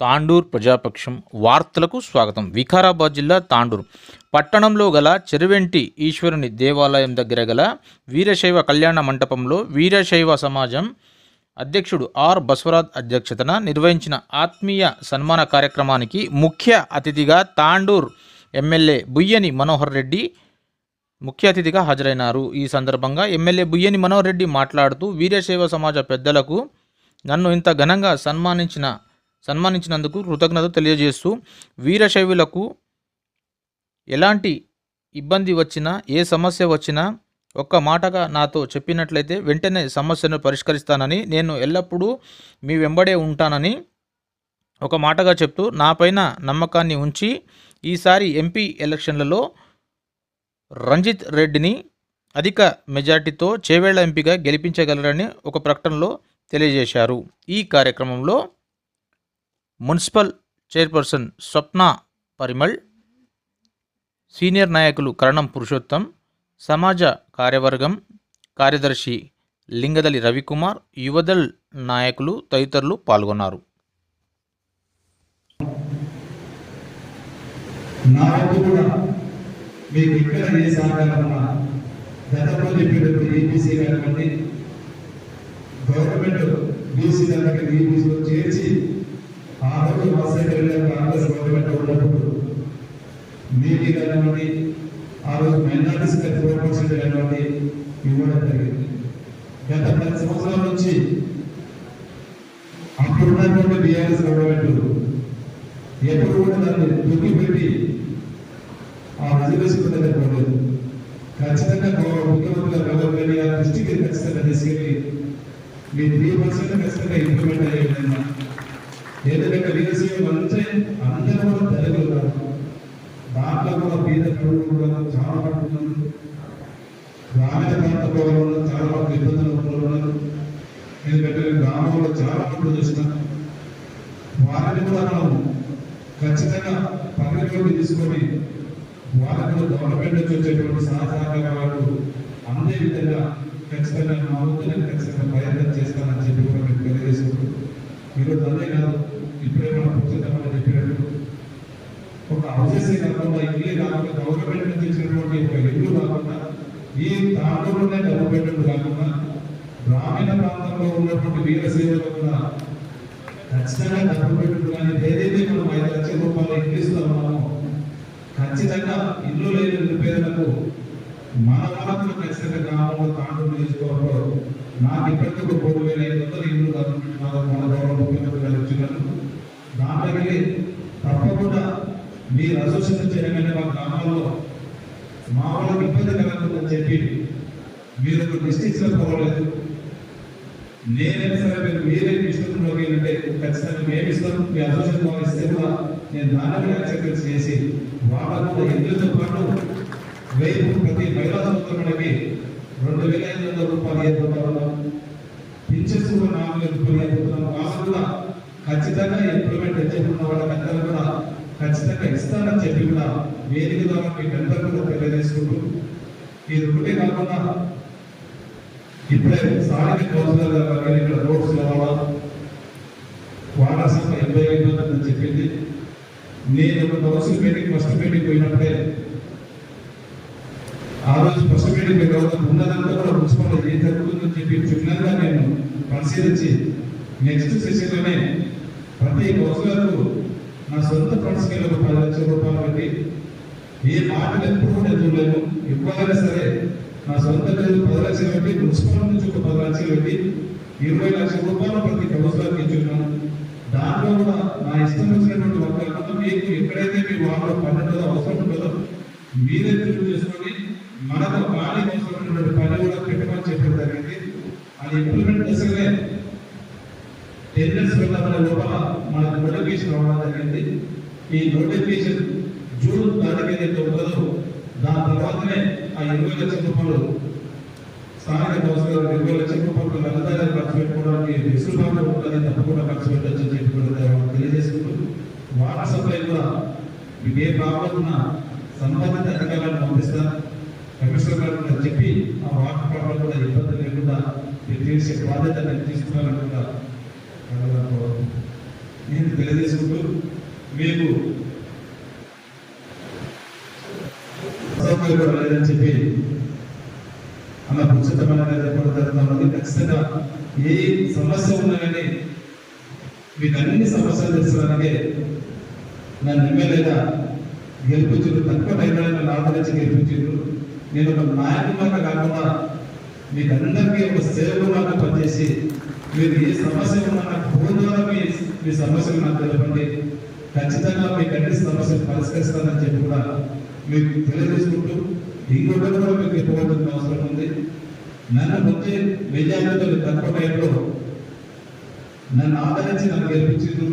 తాండూర్ ప్రజాపక్షం వార్తలకు స్వాగతం. వికారాబాద్ జిల్లా తాండూర్. పట్టణంలో గల చెరువెంటి ఈశ్వరుని దేవాలయం దగ్గర గల వీరశైవ కళ్యాణ మంటపంలో వీరశైవ సమాజం అధ్యక్షుడు ఆర్ బస్వరాజ్ అధ్యక్షతన నిర్వహించిన ఆత్మీయ సన్మాన కార్యక్రమానికి ముఖ్య అతిథిగా తాండూర్ ఎమ్మెల్యే బుయ్యని మనోహర్ రెడ్డి ముఖ్య అతిథిగా హాజరైనారు. ఈ సందర్భంగా ఎమ్మెల్యే బుయ్యని మనోహర్ రెడ్డి మాట్లాడుతూ వీరశైవ సమాజ పెద్దలకు నన్ను ఇంత ఘనంగా సన్మానించిన సన్మానించినందుకు కృతజ్ఞత తెలియజేస్తూ వీరశైవులకు ఎలాంటి ఇబ్బంది వచ్చినా ఏ సమస్య వచ్చినా ఒక్క మాటగా నాతో చెప్పినట్లయితే వెంటనే సమస్యను పరిష్కరిస్తానని నేను ఎల్లప్పుడూ మీ వెంబడే ఉంటానని ఒక మాటగా చెప్తూ నాపైన నమ్మకాన్ని ఉంచి ఈసారి ఎంపీ ఎలక్షన్లలో రంజిత్ రెడ్డిని అధిక మెజార్టీతో చేవేళ్ళ ఎంపీగా గెలిపించగలరని ఒక ప్రకటనలో తెలియజేశారు. ఈ కార్యక్రమంలో municipal chairperson Swapna Parimal senior నాయకులు కరణం పురుషోత్తం సమాజ కార్యవర్గం కార్యదర్శి లింగదలి రవికుమార్ యువదల్ నాయకులు తదితరులు పాల్గొన్నారు. నాకు కూడా మీకు ఇక్కడ ఏ సహకారం గతంలో చెప్పినట్టు ఏపీసీ కానివ్వండి గవర్నమెంట్ బీసీ దానికి బీబీసీలో చేర్చి ఆ రోజు కాంగ్రెస్ గవర్నమెంట్ ఉన్నప్పుడు మీది కానివ్వండి ఆ రోజు మైనార్టీస్కి ఫోర్ పర్సెంట్ కానివ్వండి ఇవ్వడం జరిగింది. గత పది సంవత్సరాల నుంచి అప్పుడున్నటువంటి బీఆర్ఎస్ గవర్నమెంట్ ఎప్పుడు కూడా దాన్ని దుక్కి పెట్టి ఆ రిజర్వేషన్ దగ్గర పోలేదు. ఖచ్చితంగా ముఖ్యమంత్రి గారు రెడ్డి గారి దృష్టికి ఖచ్చితంగా తీసుకెళ్ళి మీ త్రీ పర్సెంట్ ఖచ్చితంగా ఇంప్లిమెంట్ అయ్యే విధంగా మంచి అందరూ కూడా తెలుగు దాంట్లో కూడా పేద కూడా చాలా పడుతున్నారు గ్రామీణ ప్రాంత పౌరులు చాలా వరకు ఇబ్బందులు ఉన్నారు. ఎందుకంటే గ్రామంలో చాలా మంది చూసినాను వారిని కూడా మనం ఖచ్చితంగా పరిగణలోకి తీసుకొని వాళ్ళకు గవర్నమెంట్ నుంచి వచ్చేటువంటి సహకారంగా వాళ్ళు అందే విధంగా ఖచ్చితంగా నా వంతుని ఖచ్చితంగా ప్రయత్నం చేస్తానని చెప్పి కూడా మీకు తెలియజేసుకుంటూ ఈరోజు అదే కాదు ఇప్పుడే మనం పుస్తకం చెప్పినట్టు ఒక హౌసెస్ కాకుండా ఇల్లు కాకుండా గవర్నమెంట్ నుంచి ఇచ్చినటువంటి ఒక ఇల్లు కాకుండా ఈ తాండూరులోనే గవర్నమెంట్ కాకుండా గ్రామీణ ప్రాంతంలో ఉన్నటువంటి వీరసేవలు కూడా ఖచ్చితంగా గవర్నమెంట్ కానీ ఏదైతే మనం ఐదు లక్షల రూపాయలు ఇల్లు ఇస్తున్నామో ఖచ్చితంగా ఇల్లు లేని పేదలకు మన ఖచ్చితంగా గ్రామంలో తాండూరు నియోజకవర్గంలో నాకు ఇప్పటికీ మూడు వేల ఐదు వందల ఇల్లు మన గౌరవ ముఖ్యమంత్రి గారు ఇచ్చినారు దాంట్లోకి తప్పకుండా మీరు అసోసియేషన్ చేయగానే మా గ్రామాల్లో మా వాళ్ళకి ఇబ్బంది కలగకూడదని చెప్పి మీరు ఒక లిస్ట్ పోవలేదు నేనైనా సరే మీరు మీరేం ఇస్తున్నారు అంటే ఖచ్చితంగా మేము ఇస్తాం. మీ అసోసియేషన్ వాళ్ళు ఇస్తే కూడా నేను దాన్ని కూడా చేసి వాళ్ళకు కూడా ఎందుతో పాటు వెయ్యి ప్రతి మహిళా సంవత్సరానికి రెండు వేల ఐదు వందల రూపాయలు ఏర్పడుతున్నాం పింఛన్స్ కూడా నాలుగు వేల రూపాయలు ఏర్పడుతున్నాం వాళ్ళు కూడా ఖచ్చితంగా ఇంప్లిమెంట్ చేస్తున్న వాళ్ళకందరూ కూడా ఖచ్చితంగా ఇస్తానని చెప్పి కూడా వేదిక ద్వారా మీకు అందరూ కూడా తెలియజేసుకుంటూ ఇది ఒకటే కాకుండా ఇప్పుడే స్థానిక కౌన్సిలర్ గారు ఇక్కడ రోడ్స్ కావాలా? వాటర్ సంఖ్య ఎనభై ఐదు అని చెప్పింది నేను ఒక కౌన్సిల్ మీటింగ్ ఫస్ట్ మీటింగ్ పోయినప్పుడే ఆ రోజు ఫస్ట్ మీటింగ్ పోయిన ఉన్నదంతా కూడా మున్సిపల్ ఏం జరుగుతుందని చెప్పి క్షుణ్ణంగా నేను పరిశీలించి నెక్స్ట్ సెషన్లోనే ప్రతి కౌన్సిలర్కు నా సొంత ఫండ్స్ కింద ఒక పది లక్షల రూపాయలు పెట్టి ఏ మాటలు ఎప్పుడు కూడా చూడలేను ఇవ్వాలైనా సరే నా సొంత నిధులు పది లక్షలు పెట్టి మున్సిపల్ నుంచి ఒక పది లక్షలు పెట్టి ఇరవై లక్షల రూపాయలు ప్రతి కౌన్సిలర్కి ఇచ్చున్నాను దాంట్లో కూడా నా ఇష్టం వచ్చినటువంటి ఒక మీకు ఎక్కడైతే మీ వాళ్ళు పన్నెండు అవసరం ఉంటుందో మీరే తిరుగు చేసుకొని మనకు ఖాళీ అవసరమైనటువంటి పని కూడా పెట్టమని చెప్పడం జరిగింది అది ఇంప్లిమెంట్ దశలే టెండర్స్ వెళ్ళాలనే లోపల మనకు నోటిఫికేషన్ రావడం జరిగింది. ఈ నోటిఫికేషన్ జూన్ తారీఖు ఏదైతే ఉంటుందో దాని తర్వాతనే ఆ ఇరవై లక్షల రూపాయలు స్థానిక కౌన్సిలర్ ఇరవై లక్షల రూపాయలు లబ్ధిదారులు ఖర్చు పెట్టుకోవడానికి వెసులుబాటు ఉంటుందని తప్పకుండా ఖర్చు పెట్టచ్చు అని చెప్పి కూడా తెలియజేసుకుంటూ వాట్సాప్లో కూడా మీకు ఏ ప్రాబ్లం ఉన్నా సంబంధిత అధికారులను పంపిస్తారు కమిషనర్ గారు కూడా చెప్పి ఆ వాటర్ ప్రాబ్లం కూడా ఇబ్బంది లేకుండా మీరు చేసే బాధ్యత నేను తీసుకున్నాను కూడా నేను తెలియజేసుకుంటూ మీకు లేదని చెప్పి అలా ఉచితమైన చెప్పడం జరుగుతున్నది ఖచ్చితంగా ఏ సమస్య ఉన్నా కానీ మీకు అన్ని సమస్యలు తెలుసుకోవడానికి నన్ను ఎమ్మెల్యేగా గెలిపించారు తక్కువ టైంలో నన్ను ఆదరించి గెలిపించారు. నేను ఒక నాయకులాగా కాకుండా మీకు అందరికీ ఒక సేవకులాగా పనిచేసి మీరు ఏ సమస్య ఉన్నా నాకు ఫోన్ ద్వారా మీ మీ సమస్యలు నాకు తెలపండి. ఖచ్చితంగా మీ అన్ని సమస్యలు పరిష్కరిస్తానని చెప్పి కూడా మీకు తెలియజేసుకుంటూ ఇంకొకటి కూడా మీకు చెప్పవలసిన అవసరం ఉంది. నన్ను వచ్చే విజయాలతో తక్కువ టైంలో నన్ను ఆదరించి నన్ను గెలిపించారు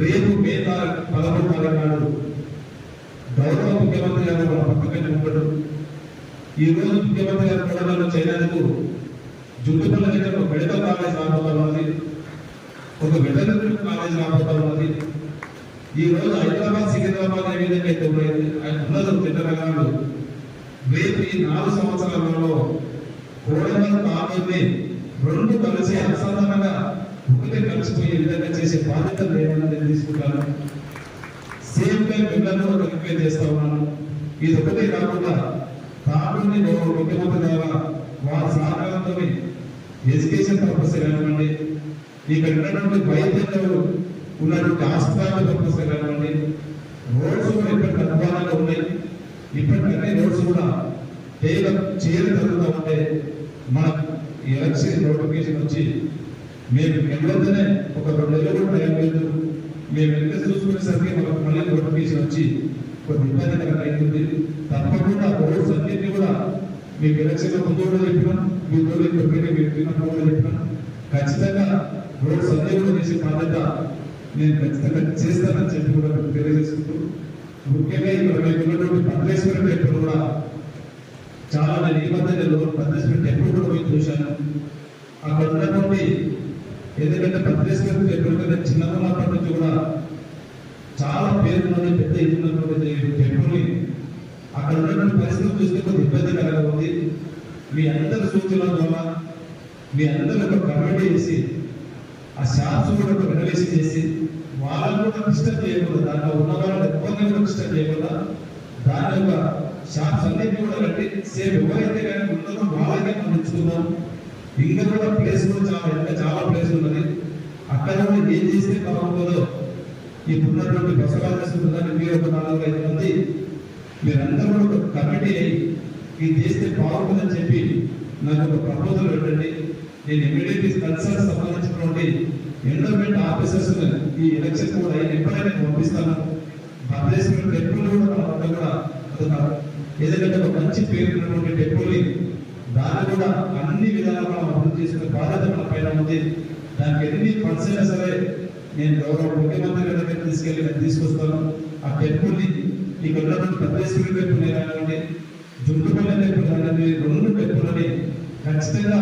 రేపు మే తారీఖు పదమూడు తారీఖు నాడు గౌరవ ముఖ్యమంత్రి గారు మన పక్కనే ఉంటాడు ఈ రోజు ముఖ్యమంత్రి గారి కూడా నన్ను చేయడానికి జుట్టుపల్ల దగ్గర ఒక మెడికల్ కాలేజ్ రాబోతా ఉన్నది. ఒక వెటర్నరీ కాలేజ్ రాబోతా ఉన్నది. ఈ రోజు హైదరాబాద్ సికింద్రాబాద్ ఏ విధంగా అయితే ఉండేది ఆయన ఉన్నది చిన్నరగాలు రేపు ఈ నాలుగు సంవత్సరాలలో కోడమల్ కాలేజీ రెండు కలిసి అసాధారణంగా ఒకటే కలిసిపోయే విధంగా చేసే బాధ్యత ఏమన్నా నేను తీసుకుంటాను? సేమ్ టైం పిల్లలను రిక్వెస్ట్ చేస్తా ఉన్నాను. ఇది ఒకటే కాకుండా కాబట్టి నేను ముఖ్యమంత్రి ద్వారా వారి సహకారంతో ఎడ్యుకేషన్ పర్పస్ కానివ్వండి ఇక్కడ ఉన్నటువంటి వైద్యులు ఉన్నటువంటి ఆస్థాన పర్పస్ కానివ్వండి రోడ్స్ కూడా ఇప్పటికీ అధ్వానంగా ఉన్నాయి. ఇప్పటికన్నీ రోడ్స్ కూడా తేల చేర జరుగుతూ ఉంటే మన ఎలక్షన్ నోటిఫికేషన్ వచ్చి మేము వెళ్ళొద్దనే ఒక రెండు నెలలు కూడా టైం లేదు మేము వెళ్ళి చూసుకునేసరికి మనకు మళ్ళీ నోటిఫికేషన్ వచ్చి కొంచెం ఇబ్బందికరంగా అవుతుంది తప్పకుండా రోడ్స్ అన్నింటినీ కూడా మీకు ఎలక్షన్ ముందు కూడా చెప్పినాం మీ రోజు ఇప్పటికే మీరు కూడా చెప్పినాం ఖచ్చితంగా రోడ్స్ అన్ని కూడా చేసే బాధ్యత నేను ఖచ్చితంగా చేస్తానని చెప్పి కూడా మీకు తెలియజేసుకుంటూ ముఖ్యంగా ఇక్కడ మీకు ఉన్నటువంటి భద్రేశ్వర టెంపుల్ కూడా చాలా నేను ఈ మధ్యలో భద్రేశ్వర టెంపుల్ కూడా పోయి చూశాను. అక్కడ ఉన్నటువంటి ఎందుకంటే భద్రేశ్వర టెంపుల్ మీద చిన్నప్పటి నుంచి కూడా పేరున్నది పెద్ద ఇది ఉన్నటువంటి టెంపుల్ని అక్కడ ఉన్నటువంటి పరిస్థితులు చూస్తే కొంత ఇబ్బందికరంగా ఉంది. మీ అందరి సూచనల ద్వారా మీ అందరూ ఒక కమిటీ చేసి ఆ షాప్స్ కూడా ఒక రెనోవేషన్ చేసి వాళ్ళని కూడా డిస్టర్బ్ చేయకూడదు దాంట్లో ఉన్న వాళ్ళని ఎవరిని కూడా డిస్టర్బ్ చేయకుండా దాని యొక్క షాప్స్ అన్నింటినీ కూడా కట్టి సేమ్ ఎవరైతే కానీ ఉన్నారో వాళ్ళకే మనం ఇచ్చుకుందాం ఇంకా కూడా ప్లేస్ కూడా చాలా ఇంకా చాలా ప్లేస్ ఉన్నది. అక్కడ కూడా ఏం చేస్తే బాగుంటుందో ఇప్పుడున్నటువంటి ఉన్నటువంటి బసవాల్సిందని మీరు ఒక నాలుగు ఐదు మంది మీరందరూ కూడా ఒక కమిటీ అయ్యి ఇది చేస్తే బాగుంటుందని చెప్పి నాకు ఒక ప్రపోజల్ పెట్టండి నేను ఇమీడియట్లీ కన్సర్న్ సంబంధించినటువంటి ఎండోమెంట్ ఆఫీసర్స్ ఈ ఎలక్షన్ కూడా అయిన ఎప్పుడైనా పంపిస్తాను. భారతదేశంలో టెంపుల్ కూడా మన కూడా ఏదైతే ఒక మంచి పేరు ఉన్నటువంటి టెంపుల్ని దాన్ని కూడా అన్ని విధాలుగా అభివృద్ధి చేసిన బాధ్యత మన పైన ఉంది. దానికి ఎన్ని ఫండ్స్ అయినా సరే నేను గౌరవ ముఖ్యమంత్రి గారి దగ్గర తీసుకెళ్ళి నేను తీసుకొస్తాను. ఆ టెంపుల్ని మీకు ఇక్కడ ఉన్నటువంటి భద్రేశ్వరి టెంపుల్ కానివ్వండి జుట్టుపల్లి టెంపుల్ కానివ్వండి రెండు టెంపుల్ని ఖచ్చితంగా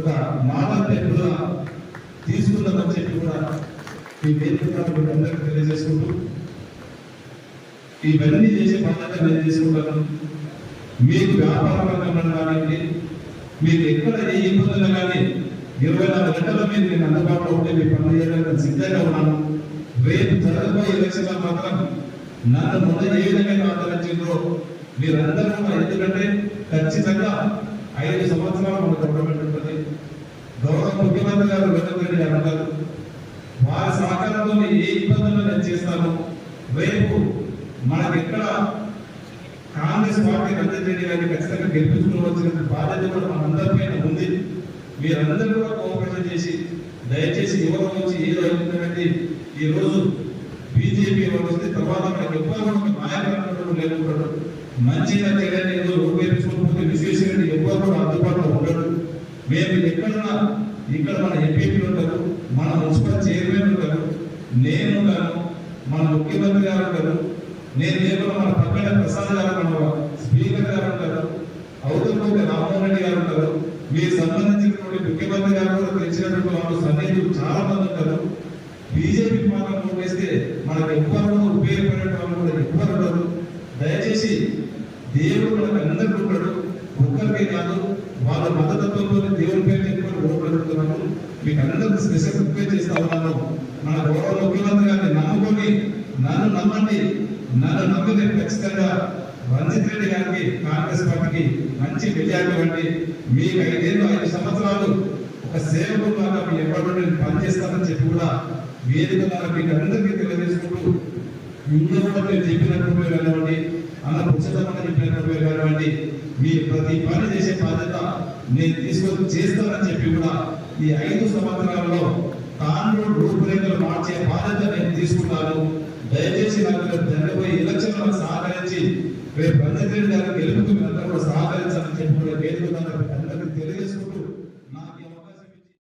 ఒక మోడల్ టెంపుల్ తీసుకుందామని చెప్పి కూడా ఈ వేదిక అందరికీ తెలియజేసుకుంటూ ఇవన్నీ చేసే బాధ్యత నేను తీసుకుంటాను. మీకు వ్యాపార రంగంలో కానివ్వండి మీకు ఎక్కడ ఏ ఇబ్బందులు కానీ ఇరవై నాలుగు గంటల మీద నేను అందుబాటులో ఉంటే మీ పనులు చేయడానికి సిద్ధంగా ఉన్నాను? రేపు జరగబోయే ఎలక్షన్లో మాత్రం నన్ను ముందు ఏ విధంగా ఆదరించిందో మీరందరూ ఎందుకంటే ఖచ్చితంగా ఐదు సంవత్సరాలు మన గవర్నమెంట్ ఉంటుంది. గౌరవ ముఖ్యమంత్రి గారు రేవంత్ రెడ్డి గారు వారి సహకారంతో ఏ ఇబ్బందులు నేను చేస్తాను? రేపు మనకి ఎక్కడ కాంగ్రెస్ పార్టీ రంజిత్ రెడ్డి గారిని ఖచ్చితంగా గెలిపించుకోవాల్సిన బాధ్యత కూడా మనందరిపైన ఉంది. మీరందరూ కూడా కోఆపరేషన్ చేసి దయచేసి యువత వచ్చి ఏదో అవుతుందంటే ఈ రోజు బీజేపీ వాళ్ళు వస్తే తర్వాత మనకి ఎవ్వరు కూడా ఒక నాయకుడు మంచిగా చేయడానికి ఏదో ఉపయోగించుకోకపోతే విశ్వేశ్వరుడు ఎక్కువ కూడా అందుబాటులో ఉండడు మేము ఎక్కడున్నా ఇక్కడ మన ఎంపీపీలు ఉంటారు మన మున్సిపల్ చైర్మన్ ఉంటారు నేను ఉంటాను మన ముఖ్యమంత్రి గారు ఉంటారు నేను లేకుండా మన పక్కన ప్రసాద్ గారు మన స్పీకర్ గారు ఉంటారు అవతల రామ్మోహన్ రెడ్డి గారు ఉంటారు మీ సంబంధించినటువంటి ముఖ్యమంత్రి గారు కూడా తెలిసినటువంటి వాళ్ళు సన్నిహితులు చాలా మంది ఉంటారు బీజేపీ మాత్రం వేస్తే మనకు ఎవ్వరు ఉపయోగపడే వాళ్ళు కూడా ఎవ్వరు ఉండరు. దయచేసి దేవుడు మనకు అందరికీ ఉంటాడు. ఒక్కరికే కాదు వాళ్ళ మతతత్వంలో దేవుడి పేరు చెప్పుకొని గౌరవపడుతున్నాను మీకు అందరికీ స్పెషల్ ప్రిపేర్ చేస్తా ఉన్నాను. మన గౌరవ ముఖ్యమంత్రి గారిని నమ్ముకొని నన్ను నమ్మండి. నన్ను నమ్మితే ఖచ్చితంగా రంజిత్ రెడ్డి గారికి కాంగ్రెస్ పార్టీకి మంచి మెజార్టీ ఇవ్వండి. మీకు ఐదేళ్ళు ఐదు సంవత్సరాలు ఒక సేవకులాగా మీ ఎప్పటి పనిచేస్తానని చెప్పి కూడా వేదిక ద్వారా మీకు అందరికీ తెలియజేసుకుంటూ ఇంకా కూడా మీరు చెప్పినట్టు వెళ్ళవండి అన్న పుచ్చతమ్మ చెప్పినట్టు వెళ్ళవండి మీ ప్రతి పని చేసే బాధ్యత నేను తీసుకొని చేస్తానని చెప్పి కూడా ఈ ఐదు సంవత్సరాలలో తాను రూపురేఖలు మార్చే బాధ్యత నేను తీసుకున్నాను. దయచేసి నాకు రేపు జరగబోయే ఎలక్షన్లకు సహకరించి రేపు ప్రజలు రెడ్డి గారికి గెలుపుకు మీరందరూ సహకరించాలని చెప్పి కూడా